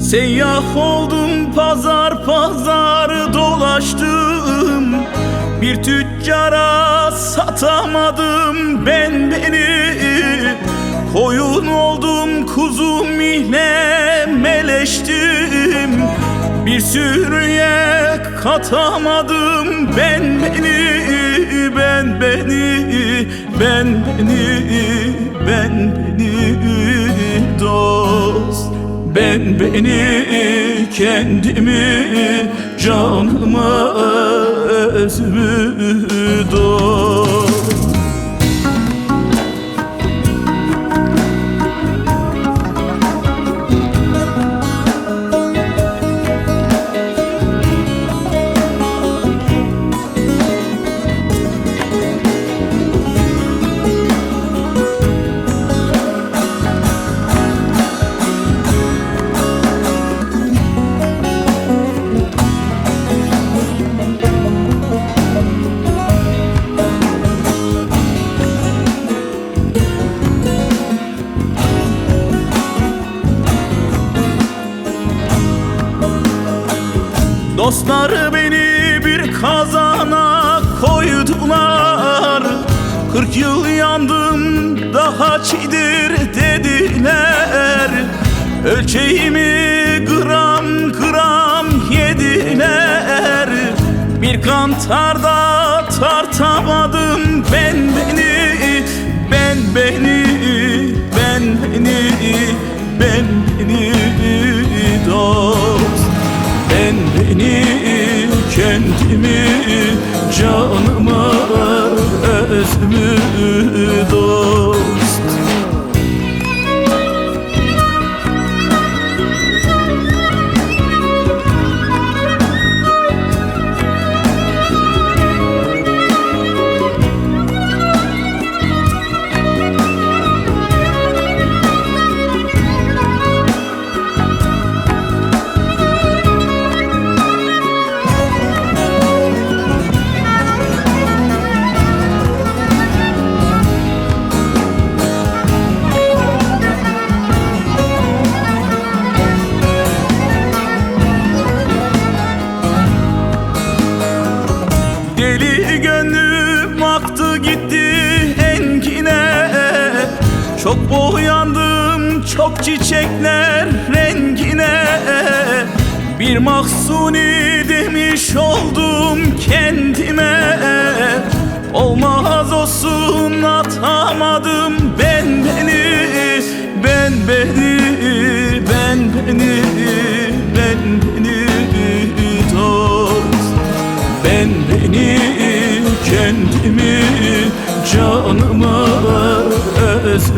Seyyah oldum pazar pazar dolaştım. Bir tüccara satamadım ben beni. Koyun oldum kuzum ile meleştim. Bir sürüye katamadım ben beni. Ben beni, ben beni, ben beni dost ben beni kendimi canımı özümü dost Dostlar beni bir kazana koydular. Kırk yıl yandım daha çiğdir dediler. Ölçeğimi gram gram yediler. Bir kantarda tartamadım ben beni Ben beni, ben beni, ben beni kendimi canıma özümü Çok boyandım çok çiçekler rengine. Bir mahsuni demiş oldum kendime. Olmaz olsun atamadım ben beni. Ben beni, ben beni, ben beni dost. Ben beni kendimi canıma dost